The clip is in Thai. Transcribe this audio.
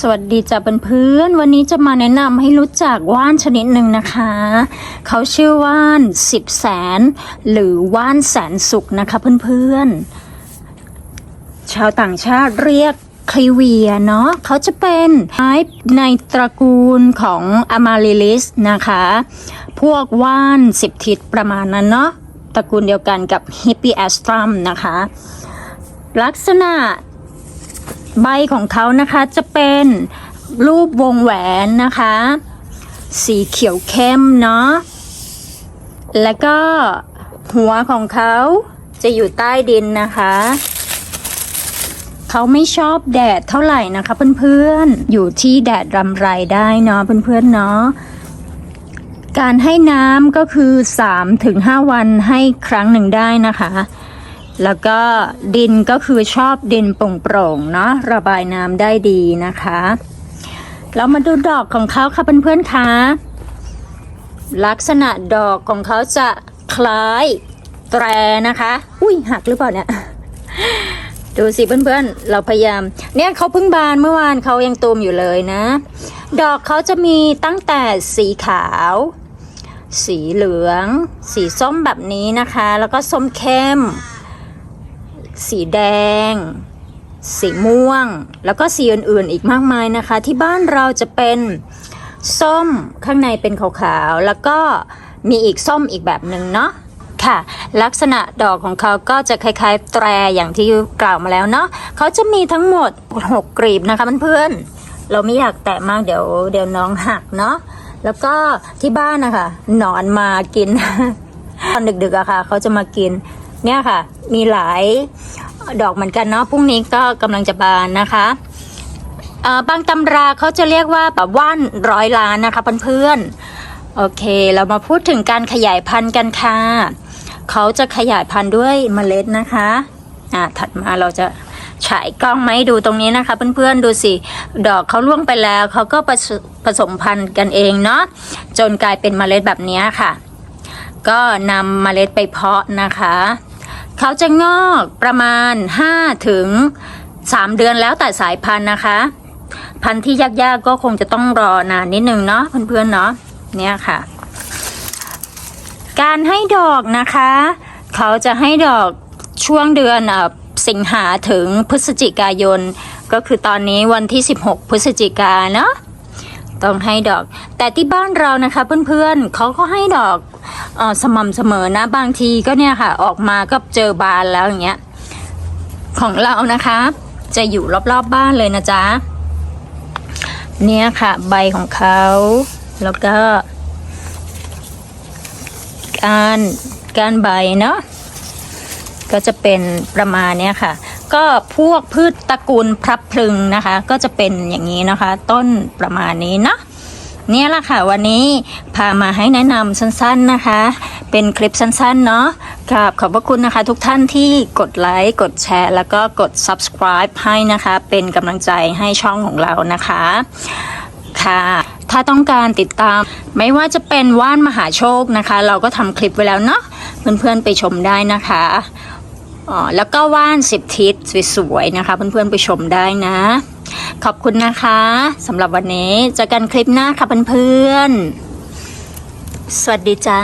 สวัสดีจ้ะเพื่อนๆวันนี้จะมาแนะนำให้รู้จักว่านชนิดหนึ่งนะคะ เขาชื่อว่านสิบแสน หรือว่านแสนสุขนะคะเพื่อนๆ ชาวต่างชาติเรียกคลีเวียเนาะเขาจะเป็นไม้ในตระกูลของอมาลิลิสนะคะ พวกว่านสิบทิศประมาณนั้นเนาะตระกูลเดียวกันกับฮิปปี้แอสตรัมนะคะ ลักษณะ ใบของเขานะคะจะเป็นรูปวงแหวนนะคะ สีเขียวเข้มเนาะแล้วก็หัวของเขาจะอยู่ใต้ดินนะคะ เขาไม่ชอบแดดเท่าไหร่นะคะเพื่อนๆ อยู่ที่แดดรำไรได้เนาะเพื่อนๆเนาะการให้น้ำก็คือ 3-5 วันให้ครั้งหนึ่งได้นะคะ แล้วก็ดินก็คือชอบดินโปร่งๆเนาะระบายน้ำได้ดีนะคะ เรามาดูดอกของเขาค่ะเพื่อนๆคะลักษณะดอกของเขาจะคล้ายแตรนะคะ อุ้ยหักหรือเปล่าเนี่ยดูสิเพื่อนๆ เราพยายาม เนี่ยเขาเพิ่งบานเมื่อวานเขายังตูมอยู่เลยนะ ดอกเขาจะมีตั้งแต่สีขาว สีเหลือง สีส้มแบบนี้นะคะ แล้วก็ส้มเข้ม สีแดง สีม่วง แล้วก็สีอื่นๆอีกมากมายนะคะ ที่บ้านเราจะเป็นส้มข้างในเป็นขาวๆ แล้วก็มีอีกส้มอีกแบบหนึ่งเนาะค่ะลักษณะดอกของเขาก็จะคล้ายๆ แตรอย่างที่กล่าวมาแล้วเนาะเขาจะมีทั้งหมด 6กลีบนะคะเพื่อนๆเราไม่อยากแตะมากเดี๋ยวเดี๋ยวน้องหักเนาะแล้วก็ที่บ้านนะคะหนอนมากิน ตอนดึกๆอะค่ะ เขาจะมากิน เนี่ยค่ะ มีหลายดอกเหมือนกันเนาะพรุ่งนี้ก็กำลังจะบานนะคะบางตำราเขาจะเรียกว่าแบบว่านร้อยล้านนะคะเพื่อนๆโอเค เรามาพูดถึงการขยายพันธุ์กันค่ะเขาจะขยายพันธุ์ด้วยเมล็ดนะคะอ่าถัดมาเราจะฉายกล้องมาให้ดูตรงนี้นะคะ เพื่อนๆดูสิดอกเขาล่วงไปแล้วเขาก็ผสผสมพันธุ์กันเองเนาะจนกลายเป็นเมล็ดแบบนี้ค่ะ ก็นำเมล็ดไปเพาะนะคะ เขาจะงอกประมาณ 5 ถึง 3 เดือนแล้วแต่สายพันธุ์นะคะ พันธุ์ที่ยากๆก็คงจะต้องรอนานนิดนึงเนาะเพื่อนๆเนาะเนี่ยค่ะ การให้ดอกนะคะ เขาจะให้ดอกช่วงเดือนอสิงหาถึงพฤศจิกายน ก็คือตอนนี้วันที่ 16 พฤศจิกาเนาะต้องให้ดอก แต่ที่บ้านเรานะคะเพื่อนๆเขาก็ให้ดอก สม่ำเสมอนะ บางทีก็เนี่ยค่ะ ออกมาก็เจอบานแล้วอย่างเงี้ย ของเรานะคะ จะอยู่รอบๆบบ้านเลยนะจ๊ะเนี่ยค่ะ ใบของเขา แล้วก็ การการใบเนาะก็จะเป็นประมาณเนี้ยค่ะ ก็พวกพืชตระกูลพลับพลึงนะคะ ก็จะเป็นอย่างนี้นะคะ ต้นประมาณนี้เนาะ เนี่ยละค่ะวันนี้พามาให้แนะนำสั้นๆนะคะ เป็นคลิปสั้นๆเนาะกับขอบพระคุณนะคะ ทุกท่านที่กดไลค์กดแชร์ แล้วก็กด subscribe ให้นะคะ เป็นกำลังใจให้ช่องของเรานะคะค่ะถ้าต้องการติดตาม ไม่ว่าจะเป็นว่านมหาโชคนะคะ เราก็ทำคลิปไว้แล้วเนาะเพื่อนๆไปชมได้นะคะอ๋อแล้วก็ว่านสิบทิศสวยๆนะคะ เพื่อนๆไปชมได้นะ ขอบคุณนะคะสำหรับวันนี้เจอกันคลิปหน้าค่ะเพื่อนๆ สวัสดีจ้า